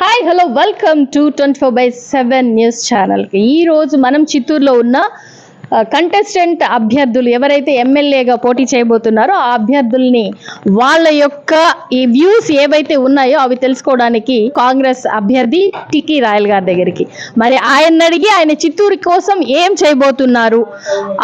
Hi hello welcome to twenty four by seven news ఛానల్కి ఈరోజు మనం చిత్తూరులో ఉన్న కంటెస్టెంట్ అభ్యర్థులు ఎవరైతే ఎమ్మెల్యేగా పోటీ చేయబోతున్నారో ఆ అభ్యర్థుల్ని వాళ్ళ యొక్క ఈ వ్యూస్ ఏవైతే ఉన్నాయో అవి తెలుసుకోవడానికి కాంగ్రెస్ అభ్యర్థి టికి రాయల్ గారి దగ్గరికి. మరి ఆయన అడిగి ఆయన చిత్తూరు కోసం ఏం చేయబోతున్నారు?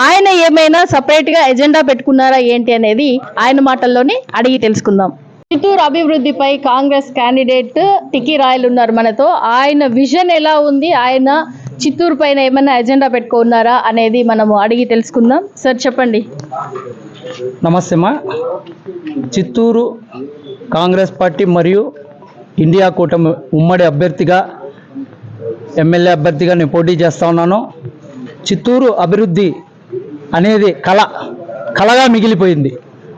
ఆయన ఏమైనా సపరేట్గా ఎజెండా పెట్టుకున్నారా ఏంటి అనేది ఆయన మాటల్లోనే అడిగి తెలుసుకుందాం. చిత్తూరు అభివృద్ధిపై కాంగ్రెస్ క్యాండిడేట్ టికీ రాయలు ఉన్నారు మనతో. ఆయన విజన్ ఎలా ఉంది? ఆయన చిత్తూరు పైన ఏమైనా ఎజెండా పెట్టుకున్నారా అనేది మనము అడిగి తెలుసుకుందాం. సార్ చెప్పండి. నమస్తే అమ్మా చిత్తూరు కాంగ్రెస్ పార్టీ మరియు ఇండియా కూటమి ఉమ్మడి అభ్యర్థిగా ఎమ్మెల్యే అభ్యర్థిగా నేను పోటీ చేస్తా ఉన్నాను. చిత్తూరు అభివృద్ధి అనేది కళ కళగా మిగిలిపోయింది.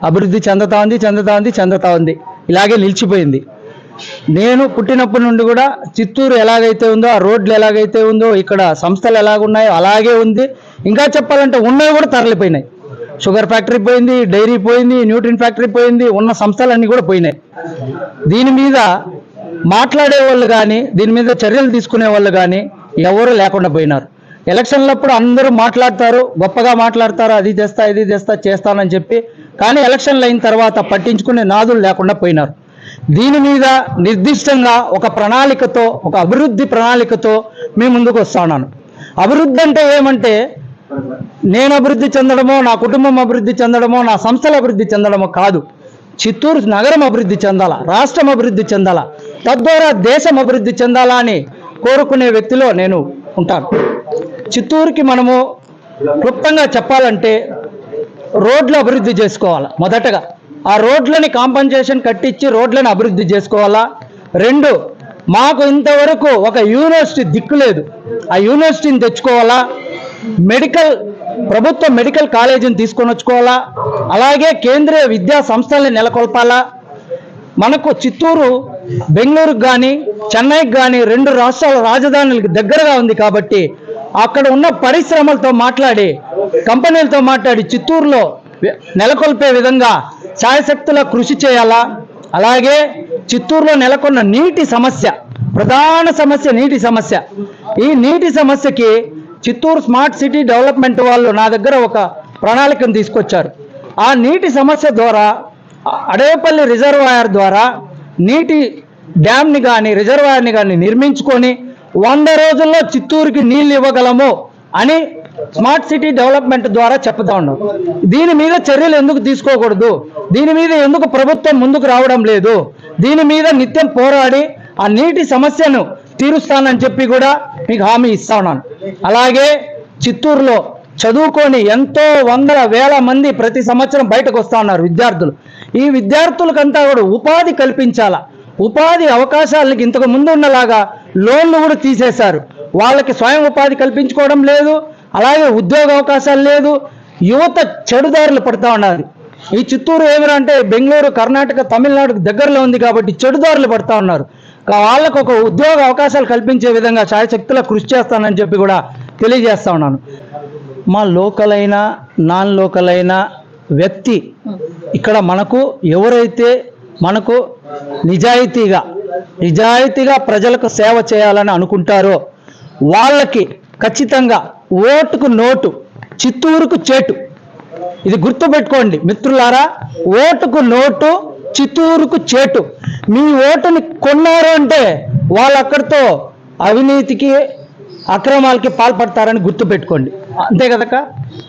అభివృద్ధి చెందుతా ఉంది చెందుతా ఉంది చెందుతా ఉంది ఇలాగే నిలిచిపోయింది. నేను పుట్టినప్పటి నుండి కూడా చిత్తూరు ఎలాగైతే ఉందో ఆ రోడ్లు ఎలాగైతే ఉందో ఇక్కడ సంస్థలు ఎలాగున్నాయో అలాగే ఉంది. ఇంకా చెప్పాలంటే ఉన్నవి కూడా తరలిపోయినాయి. షుగర్ ఫ్యాక్టరీ పోయింది డైరీ పోయింది న్యూట్రిన్ ఫ్యాక్టరీ పోయింది ఉన్న సంస్థలన్నీ కూడా పోయినాయి. దీని మీద మాట్లాడే వాళ్ళు కానీ దీని మీద చర్యలు తీసుకునే వాళ్ళు కానీ ఎవరు లేకుండా పోయినారు. ఎలక్షన్లప్పుడు అందరూ మాట్లాడతారు గొప్పగా మాట్లాడతారు అది తెస్తా ఇది తెస్తా చేస్తానని చెప్పి. కానీ ఎలక్షన్లు అయిన తర్వాత పట్టించుకునే నాదులు లేకుండా పోయినారు. దీని మీద నిర్దిష్టంగా ఒక ప్రణాళికతో ఒక అభివృద్ధి ప్రణాళికతో మీ ముందుకు వస్తున్నాను అభివృద్ధి అంటే ఏమంటే నేను అభివృద్ధి చెందడమో నా కుటుంబం అభివృద్ధి చెందడమో నా సంస్థల అభివృద్ధి చెందడమో కాదు. చిత్తూరు నగరం అభివృద్ధి చెందాలా? రాష్ట్రం అభివృద్ధి చెందాలా? తద్వారా దేశం అభివృద్ధి చెందాలా అని కోరుకునే వ్యక్తిలో నేను ఉంటాను. చిత్తూరుకి మనము క్లుప్తంగా చెప్పాలంటే రోడ్లు అభివృద్ధి చేసుకోవాలి మొదటగా. ఆ రోడ్లని కాంపన్సేషన్ కట్టించి రోడ్లను అభివృద్ధి చేసుకోవాలా? రెండు మాకు ఇంతవరకు ఒక యూనివర్సిటీ దిక్కు లేదు. ఆ యూనివర్సిటీని తెచ్చుకోవాలా? మెడికల్ ప్రభుత్వ మెడికల్ కాలేజీని తీసుకొని వచ్చుకోవాలా? అలాగే కేంద్రీయ విద్యా సంస్థల్ని నెలకొల్పాలా? మనకు చిత్తూరు బెంగళూరుకు కానీ చెన్నైకి కానీ రెండు రాష్ట్రాల రాజధానులకు దగ్గరగా ఉంది కాబట్టి అక్కడ ఉన్న పరిశ్రమలతో మాట్లాడి కంపెనీలతో మాట్లాడి చిత్తూరులో నెలకొల్పే విధంగా ఛాయశక్తుల కృషి చేయాలా? అలాగే చిత్తూరులో నెలకొన్న నీటి సమస్య ప్రధాన సమస్య నీటి సమస్య. ఈ నీటి సమస్యకి చిత్తూరు స్మార్ట్ సిటీ డెవలప్మెంట్ వాళ్ళు నా దగ్గర ఒక ప్రణాళికను తీసుకొచ్చారు. ఆ నీటి సమస్య ద్వారా అడేపల్లి రిజర్వాయర్ ద్వారా నీటి డ్యామ్ని కానీ రిజర్వాయర్ని కానీ నిర్మించుకొని వంద రోజుల్లో చిత్తూరుకి నీళ్ళు ఇవ్వగలము అని స్మార్ట్ సిటీ డెవలప్మెంట్ ద్వారా చెప్తా ఉన్నాం. దీని మీద చర్యలు ఎందుకు తీసుకోకూడదు? దీని మీద ఎందుకు ప్రభుత్వం ముందుకు రావడం లేదు? దీని మీద నిత్యం పోరాడి ఆ నీటి సమస్యను తీరుస్తానని చెప్పి కూడా మీకు హామీ ఇస్తా ఉన్నాను. అలాగే చిత్తూరులో చదువుకొని ఎంతో వందల వేల మంది ప్రతి సంవత్సరం బయటకు వస్తూ ఉన్నారు విద్యార్థులు. ఈ విద్యార్థులకంతా కూడా ఉపాధి కల్పించాలా? ఉపాధి అవకాశాలకి ఇంతకు ముందు ఉన్నలాగా లోన్లు కూడా తీసేశారు. వాళ్ళకి స్వయం ఉపాధి కల్పించుకోవడం లేదు అలాగే ఉద్యోగ అవకాశాలు లేదు యువత చెడుదారులు పడుతూ ఉన్నారు ఈ చిత్తూరు ఏమిరా అంటే బెంగళూరు కర్ణాటక తమిళనాడుకు దగ్గరలో ఉంది కాబట్టి చెడుదారులు పడుతూ ఉన్నారు. కా- వాళ్ళకు ఒక ఉద్యోగ అవకాశాలు కల్పించే విధంగా శాయశక్తుల కృషి చేస్తానని చెప్పి కూడా తెలియజేస్తా ఉన్నాను. మా లోకల్ అయినా నాన్ లోకల్ అయినా వ్యక్తి ఇక్కడ మనకు ఎవరైతే మనకు నిజాయితీగా నిజాయితీగా ప్రజలకు సేవ చేయాలని అనుకుంటారో వాళ్ళకి ఖచ్చితంగా ఓటుకు నోటు చిత్తూరుకు చేటు. ఇది గుర్తుపెట్టుకోండి మిత్రులారా ఓటుకు నోటు చిత్తూరుకు చేటు. మీ ఓటుని కొన్నారు అంటే వాళ్ళు అక్కడితో అవినీతికి అక్రమాలకి పాల్పడతారని గుర్తుపెట్టుకోండి. అంతే కదక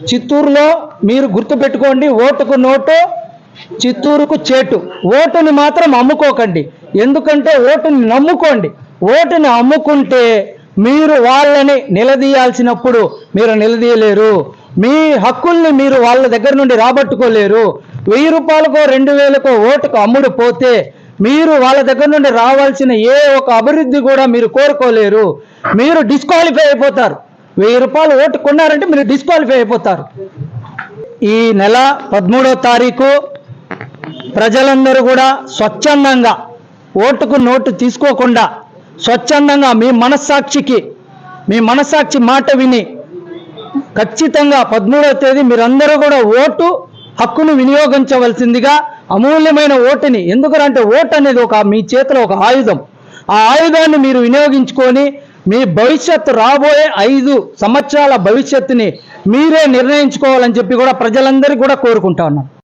చిత్తూరులో మీరు గుర్తుపెట్టుకోండి ఓటుకు నోటు చిత్తూరుకు చేటు. ఓటుని మాత్రం అమ్ముకోకండి. ఎందుకంటే ఓటుని నమ్ముకోండి. ఓటుని అమ్ముకుంటే మీరు వాళ్ళని నిలదీయాల్సినప్పుడు మీరు నిలదీయలేరు. మీ హక్కుల్ని మీరు వాళ్ళ దగ్గర నుండి రాబట్టుకోలేరు. వెయ్యి రూపాయలకో రెండు వేలకో ఓటుకు అమ్ముడు పోతే మీరు వాళ్ళ దగ్గర నుండి రావాల్సిన ఏ ఒక అభివృద్ధి కూడా మీరు కోరుకోలేరు. మీరు డిస్క్వాలిఫై అయిపోతారు. వెయ్యి రూపాయలు ఓటు కొన్నారంటే మీరు డిస్క్వాలిఫై అయిపోతారు. ఈ నెల పదమూడో తారీఖు ప్రజలందరూ కూడా స్వచ్ఛందంగా ఓటుకు నోటు తీసుకోకుండా స్వచ్ఛందంగా మీ మనస్సాక్షికి మీ మనస్సాక్షి మాట విని ఖచ్చితంగా పదమూడవ తేదీ మీరందరూ కూడా ఓటు హక్కును వినియోగించవలసిందిగా అమూల్యమైన ఓటుని ఎందుకంటే ఓటు అనేది ఒక మీ చేతిలో ఒక ఆయుధం. ఆ ఆయుధాన్ని మీరు వినియోగించుకొని మీ భవిష్యత్తు రాబోయే ఐదు సంవత్సరాల భవిష్యత్తుని మీరే నిర్ణయించుకోవాలని చెప్పి కూడా ప్రజలందరికీ కూడా కోరుకుంటా ఉన్నాను